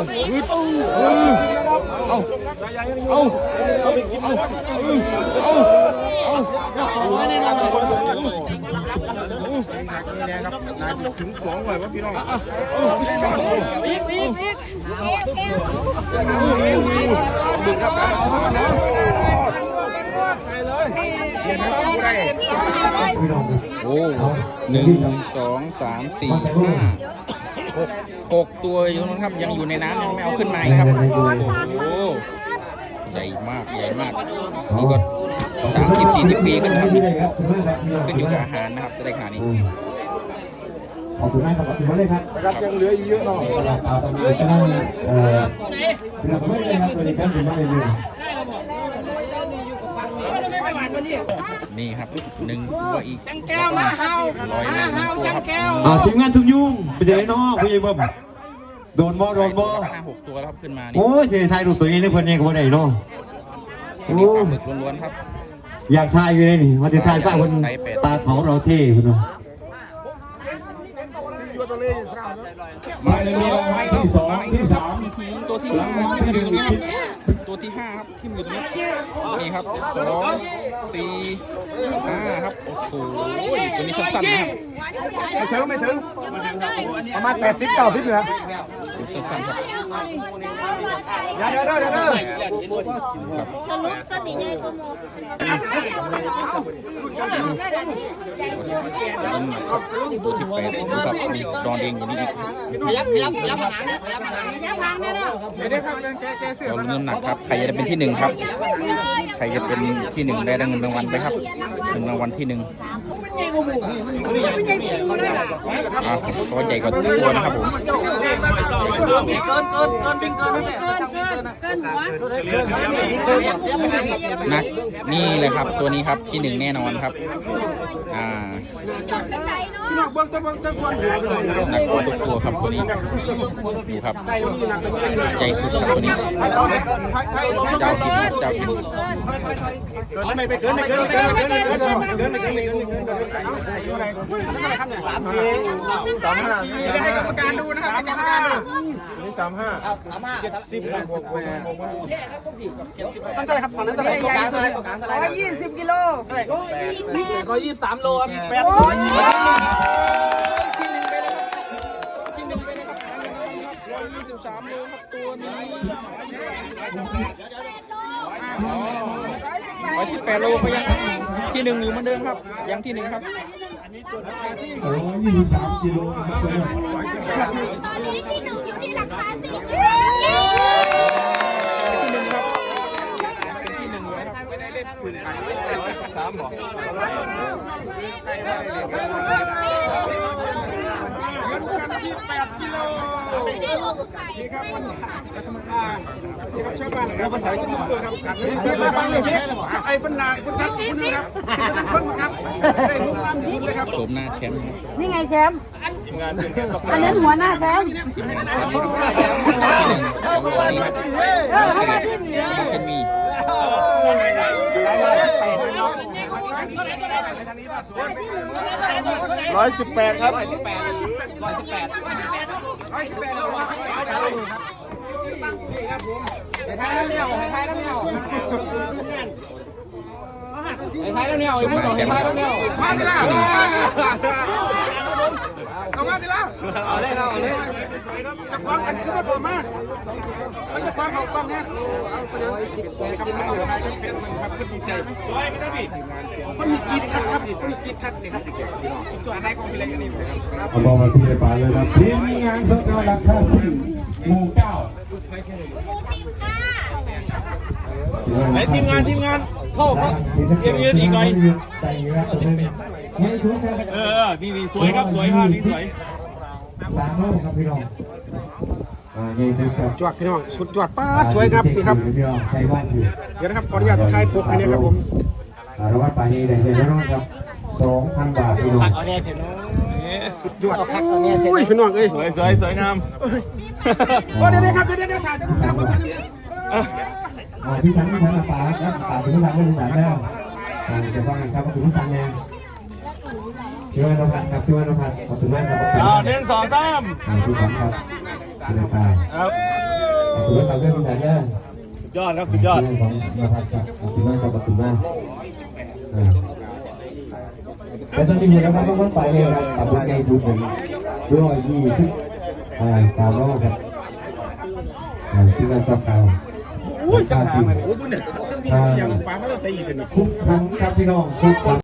เอาเอาเอาเอาเอาสองร้อยเลยนะแดงครับนายถึงสองเลยวะพี่น้องอากอากอีกดึงครับโอ้หนึ่งสองสามสี่ห้า หกหกตัวอยู่นะครับยังอยู่ในน้ำยังไม่เอาขึ้นมาอีกครับโอ้ใหญ่มากใหญ่มากนี่ก็สามสิบสี่สิบปีขึ้นนะครับขึ้นอยู่กับอาหารนะครับจะได้ขนาดนี้ขอบคุณมากครับขอบคุณมากเลยครับนะครับยังเหลืออีกเยอะเนาะเอาตอนนี้กำลังเอ่อเรือไม่เลยครับตัวนี้ก็ถึงมาเลยเลย นี่ครับหนึ่งตัวอีกแก้วมาเฮาลอยเลยหนึ่งตัวครับอ่าทีมงานทุกยุ่งเป็นยังไงน้องพี่ใหญ่เบิ้มโดนบ่โดนบ่ห้าหกตัวแล้วครับขึ้นมานี่โอ้ยเจถ่ายรูปตัวเองในเพิ่นเองก็บ่ได้เนาะอันนี้ปลาหมึกล้วนๆครับอยากถ่ายอยู่เลยนี่ว่าจะถ่ายป้าคนปลาเขาเราเท่คุณเนาะมาในนี้รางวัลที่สองที่สามตัวที่รางวัลที่หนึ่ง ตัวที่ห้าครับที่อยู่ตรงนี้นี่ครับสองสี่ห้าครับโอ้โหตัวนี้สั้นๆนะครับไม่ถึงไม่ถึงประมาณแปดสิบเก้าสิบเลยตัวสั้นๆครับ เดี๋ยวเดี๋ยวเดี๋ยวเดี๋ยวสรุปก็ดีใจก็โมตัวที่แปดนี่ครับมีดอนเองอยู่นี่อีกยับยับยับหางยับหางเนี่ยนาะเราลุ้นน้ำหนักครับใครจะเป็นที่หนึ่งครับ ใครจะเป็นที่หนึ่งได้เงินรางวัลไปครับเงินรางวัลที่หนึ่ง อ่าตัวใหญ่กว่าตัวนะครับผมเกินเกินเกินเกินเกินเกินหัวนักนี่เลยครับ ตัวนี้ครับที่หนึ่งแน่นอนครับ อ่าพี่น้องเบิ้งต้นเบิ้งต้นส่วนหัวไปเลยหนักกว่าทุกตัวครับตัวนี้ดูครับใจสุดครับตัวนี้เจ้าถิ่นเจ้าถิ่น ไม่ไปเกินไม่เกินไม่เกินไม่เกินไม่เกินไม่เกินไม่เกินไม่เกินไม่เกินสามสี่สามห้าให้กรรมการดูนะครับให้กรรมการดูนี่สามห้าสามห้าเจ็ดสิบหกตั้งเท่าไหร่ครับตอนนั้นเท่าไหร่ตัวกลางเท่าไหร่ตัวกลางเท่าไหร่ร้อยยี่สิบกิโลร้อยยี่สิบสามโลแปดร้อยยี่สิบที่หนึ่งไปเลครับร้อยยี่สิบสามโลครับตัวนี้ร้อยสิบแปดโลก็ยัง ที่หนึ่งอยู่เหมือนเดิมครับ ยังที่หนึ่งครับโอ้ยยี่สิบสามกิโลครับตอนนี้ที่หนึ่งอยู่ที่หลักคาสิที่หนึ่งครับที่หนึ่งเลยครับสามบอกที่แปดกิโล นี่ครับมันกรรมการนี่ครับชาวบ้านครับภาษาญี่ปุ่นด้วยครับนี่มาฟังอย่างนี้ไอ้ปัญหาคุณครับคุณนึงครับเพิ่งครับได้รู้ความจริงเลยครับโฉมหน้าแชมป์ครับนี่ไงแชมป์อันนั้นหัวหน้าแชมป์ที่หนึ่งของตัวนี้ครับเออเข้ามาที่นี่จะมีร้อยสิบแปดครับร้อยสิบแปดร้อยสิบแปด ร้อยสิบแปดโลครับไปท้ายแล้วเนี่ยไปท้ายแล้วเนี่ยไปท้ายแล้วเนี่ยไอ้พวกเราไปท้ายแล้วเนี่ยมาสิล่ะ เอามาทีละเอาเลยเอาเลยจะควางกันขึ้นมาก่อนมามันจะควางเขาควางเนี่ยเอาไปเลยครับมันอยู่ท้ายกันแฟนมันครับขึ้นดีใจคนมีกีดคัดครับคนมีกีดคัดนี่ครับสุดยอดให้ของพี่เล็กอันนี้ครับเอาบอกมาที่ไปเลยครับทีมงานสกาวดักคาซิหมู่เก้าไหนทีมงานทีมงานเข้าเข้าเย็นเย็นอีกหน่อย ใจครับตัวนี้ไม่ชุดนะเออ นี่นี่สวยครับสวยภาพนี้สวยสามโลครับพี่น้องอ่านี่คือครับจวดพี่น้องสุดจวดป้าดสวยครับนี่ครับ พี่น้องใครว่างอยู่เดี๋ยวนะครับขออนุญาตถ่ายปกอันนี้ครับผมอ่ารวัลปานี้ได้เลยน้องครับสองพันบาทพี่น้องักเอาแน่เถอะจวดอุ้ยพี่น้องเอ้ยสวยสวยสวยงามโอ้เดี๋ยวๆครับเดี๋ยวๆถ่ายจะคุณตามผมถ่ายอ่าพี่ทั้งพี่ทั้งปลาครับปลาถึงทางไม่ถึงสามแล้วอ่าจะฟังครับถึงทางแนง ช่วยน้องพัดครับช่วยน้องพัดขอบคุณมากครับขอบคุณเอามากหนึ่งสองสามอ่าพี่สองครับคุณตาครับเราเรื่องการเรื่องยอดครับสุดยอดเรื่องของมาพักครับขอบคุณมากครับขอบคุณมากอ่าแต่ตอนนี้อยู่นะครับต้องวัดไปเลยครับขอบคุณไงดูผมด้วยยี่สิบอ่าตามรอบครับอ่าที่งานต่อเก่าโอ้ยจังหวะมันโอ้ยบุญเนี่ยอย่างปลาไม่ต้องใส่อีกเลยทุกครั้งครับพี่น้องทุกครั้ง